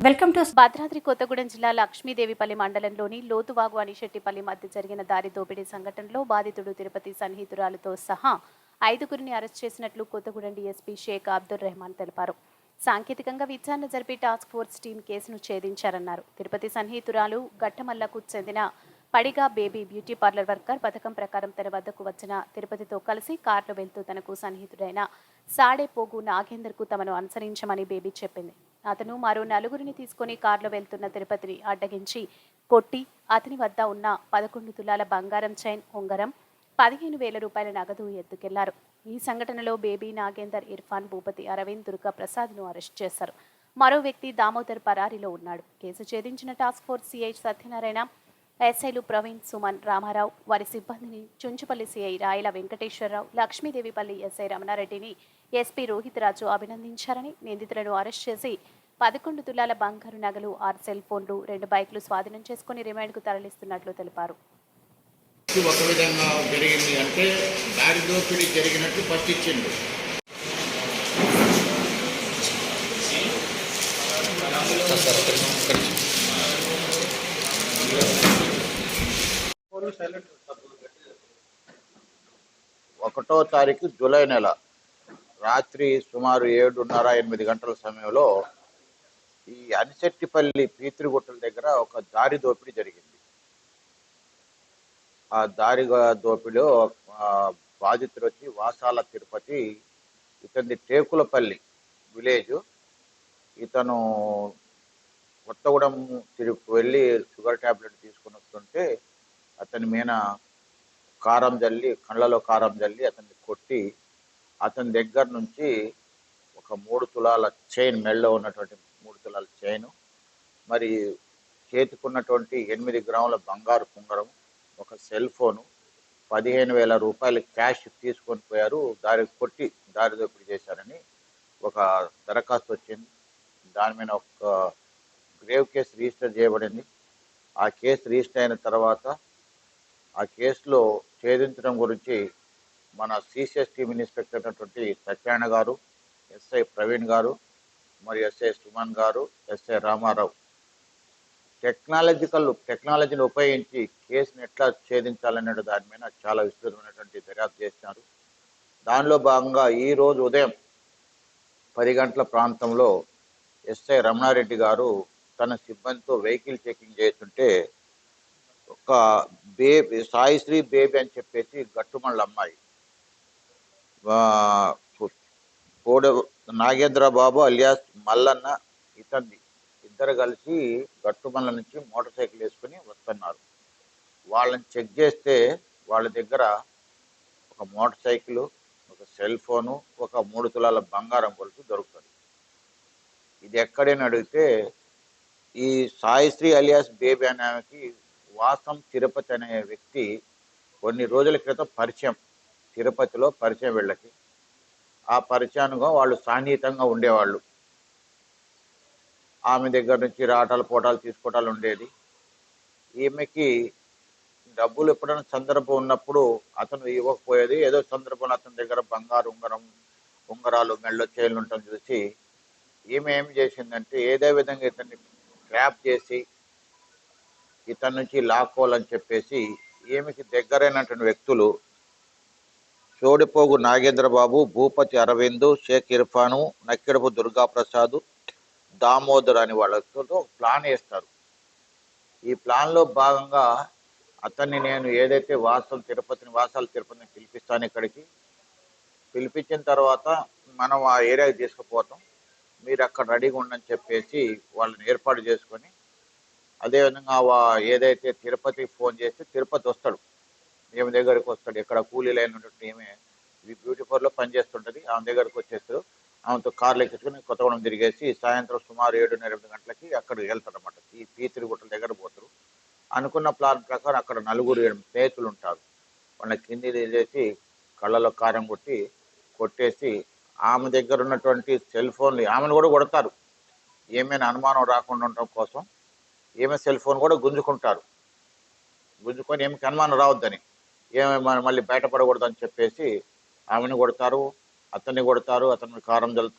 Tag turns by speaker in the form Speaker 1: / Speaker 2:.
Speaker 1: Welcome to
Speaker 2: Bhadradri Kothagudem జిల్లా లక్ష్మీదేవిపల్లి మండలంలోని లోతువాగు అనిశెట్టిపల్లి మధ్య జరిగిన దారి దోపిడీ సంఘటనలో బాధితుడు తిరుపతి సన్నిహితురాలతో సహా ఐదుగురిని అరెస్ట్ చేసినట్లు కొత్తగూడెం డీఎస్పీ షేక్ అబ్దుల్ రెహమాన్ తెలిపారు. సాంకేతికంగా విచారణ జరిపి టాస్క్ ఫోర్స్ టీం కేసును ఛేదించారన్నారు. తిరుపతి సన్నిహితురాలు గట్టమల్లకు చెందిన పడిగా బేబీ బ్యూటీ పార్లర్ వర్కర్ పథకం ప్రకారం తన వద్దకు వచ్చిన తిరుపతితో కలిసి కారులో వెళ్తూ తనకు సన్నిహితుడైన సాడే పోగు నాగేందర్కు తమను అనుసరించమని బేబీ చెప్పింది. అతను మరో నలుగురిని తీసుకొని కారులో వెళ్తున్న తిరుపతిని అడ్డగించి కొట్టి అతని వద్ద ఉన్న పదకొండు తులాల బంగారం చైన్ ఉంగరం పదిహేను వేల రూపాయల నగదు ఎత్తుకెళ్ళారు. ఈ సంఘటనలో బేబీ నాగేందర్ ఇర్ఫాన్ భూపతి అరవింద్ దుర్గా ప్రసాద్ను అరెస్ట్ చేశారు. మరో వ్యక్తి దామోదర్ పరారీలో ఉన్నాడు. కేసు ఛేదించిన టాస్క్ ఫోర్స్ సిఐ సత్యనారాయణ ఎస్ఐలు ప్రవీణ్ సుమన్ రామారావు వారి సిబ్బందిని చుంచుపల్లి సిఐ రాయల వెంకటేశ్వరరావు లక్ష్మీదేవిపల్లి ఎస్ఐ రమణారెడ్డిని ఎస్పీ రోహిత్ రాజు అభినందించారని నిందితులను అరెస్ట్ చేసి పదకొండు తులాల బంగారు నగలు ఆరు సెల్ ఫోన్లు రెండు బైకులు స్వాధీనం చేసుకుని రిమాండ్కు తరలిస్తున్నట్లు తెలిపారు
Speaker 3: ఇది ఒక విధంగా జరిగింది అంటే దారి దోపిడీ జరిగినట్టు ఫస్ట్ ఇచ్చిండు ఒకటో తారీఖు జూలై నెల రాత్రి సుమారు ఏడున్నర ఎనిమిది గంటల సమయంలో ఈ అనిశెట్టిపల్లి పీతిరిగుట్టల దగ్గర ఒక దారి దోపిడీ జరిగింది. ఆ దారి దోపిడీలో బాధితులు వచ్చి వాసాల తిరుపతి ఇతని టేకులపల్లి విలేజ్. ఇతను కొత్తగూడెం తిరుగు వెళ్ళి షుగర్ ట్యాబ్లెట్ తీసుకుని వస్తుంటే అతని మీద కారం జల్లి కళ్ళలో కారం జల్లి అతన్ని కొట్టి అతని దగ్గర నుంచి ఒక మూడు తులాల చైన్ మెళ్ళలో ఉన్నటువంటి మూడు తులాల చైన్ మరి చేతికున్నటువంటి ఎనిమిది గ్రాముల బంగారు కుంగరం ఒక సెల్ ఫోను పదిహేను వేల రూపాయలు క్యాష్ తీసుకొని పోయారు దారి కొట్టి దారి దోపిడీ చేశారని ఒక దరఖాస్తు వచ్చింది. దాని మీద ఒక గ్రేవ్ కేసు రిజిస్టర్ చేయబడింది. ఆ కేసు రిజిస్టర్ అయిన తర్వాత ఆ కేసులో ఛేదించడం గురించి మన సిసిఎస్ టీమ్ ఇన్స్పెక్టర్ అయినటువంటి సత్యనారాయణ గారు ఎస్ఐ ప్రవీణ్ గారు మరియు ఎస్ఐ సుమన్ గారు ఎస్ఐ రామారావు. టెక్నాలజికల్ టెక్నాలజీని ఉపయోగించి కేసుని ఎట్లా ఛేదించాలనే దాని మీద చాలా విస్తృతమైనటువంటి దర్యాప్తు చేసినారు. దానిలో భాగంగా ఈరోజు ఉదయం పది గంటల ప్రాంతంలో ఎస్ఐ రమణారెడ్డి గారు తన సిబ్బందితో వెహికల్ చెకింగ్ చేస్తుంటే ఒక బేబీ సాయిశ్రీ బేబీ అని చెప్పేసి గట్టుమళ్ళ అమ్మాయి. కోడ నాగేంద్ర బాబు అలియాస్ మల్లన్న ఇతంది. ఇద్దరు కలిసి గట్టుమల్ల నుంచి మోటార్ సైకిల్ వేసుకుని వస్తున్నారు. వాళ్ళని చెక్ చేస్తే వాళ్ళ దగ్గర ఒక మోటార్ సైకిల్ ఒక సెల్ ఫోను ఒక మూడు తులాల బంగారం కొలుసు దొరుకుతుంది. ఇది ఎక్కడైనా అడిగితే ఈ సాయిశ్రీ అలియాస్ బేబీ అనే ఆమెకి వాసం తిరుపతి అనే వ్యక్తి కొన్ని రోజుల క్రితం పరిచయం తిరుపతిలో పరిచయం వీళ్ళకి. ఆ పరిచయానుగా వాళ్ళు సాన్నిహితంగా ఉండేవాళ్ళు. ఆమె దగ్గర నుంచి రాటాలు పోటాలు తీసుకోవటాలు ఉండేది. ఈమెకి డబ్బులు ఎప్పుడైనా సందర్భం ఉన్నప్పుడు అతను ఇవ్వకపోయేది. ఏదో సందర్భంలో అతని దగ్గర బంగారు ఉంగరం ఉంగరాలు మెళ్ళ చైన్లు ఉండటం చూసి ఈమె ఏం చేసిందంటే ఏదే విధంగా ఇతన్ని ట్రాప్ చేసి ఇతని నుంచి లాక్కోవాలని చెప్పేసి ఈమెకి దగ్గరైనటువంటి వ్యక్తులు చోడిపోగు నాగేంద్రబాబు భూపతి అరవిందు షేక్ ఇర్ఫాను నక్కిడపు దుర్గాప్రసాద్ దామోదర్ అని వాళ్ళతో ప్లాన్ వేస్తారు. ఈ ప్లాన్లో భాగంగా అతన్ని నేను ఏదైతే వాసాలు తిరుపతిని వాసాలు తిరుపతిని పిలిపిస్తాను ఇక్కడికి పిలిపించిన తర్వాత మనం ఆ ఏరియాకి తీసుకుపోతాం. మీరు అక్కడ రెడీగా ఉండని చెప్పేసి వాళ్ళని ఏర్పాటు చేసుకొని అదేవిధంగా వా- ఏదైతే తిరుపతికి ఫోన్ చేస్తే తిరుపతి వస్తాడు. ఈమె దగ్గరికి వస్తాడు. ఇక్కడ కూలీలు అయినటువంటి ఈమె ఈ బ్యూటీ పనిచేస్తుంటుంది. ఆమె దగ్గరికి వచ్చేస్తారు ఆమెతో కార్లు ఎక్కించుకుని కొత్తగూడెం తిరిగేసి సాయంత్రం సుమారు ఏడున్నర ఎనిమిది గంటలకి అక్కడికి వెళ్తాడు అనమాట ఈ పీతిరి గుట్టల దగ్గర పోతారు అనుకున్న ప్లాన్ ప్రకారం అక్కడ నలుగురు ఏడు స్నేహితులు ఉంటారు. వాళ్ళ కింది చేసి కళ్ళలో కారం కొట్టి కొట్టేసి ఆమె దగ్గర ఉన్నటువంటి సెల్ ఫోన్లు ఆమెను కూడా కొడతారు. ఏమైనా అనుమానం రాకుండా ఉండటం కోసం ఈమె సెల్ ఫోన్ కూడా గుంజుకుంటారు. గుంజుకొని ఏమి అనుమానం రావద్దని. ఏమి మళ్ళీ బయటపడకూడదని చెప్పేసి ఆమెను కొడతారు అతన్ని కొడతారు అతను కారం జల్లుతారు.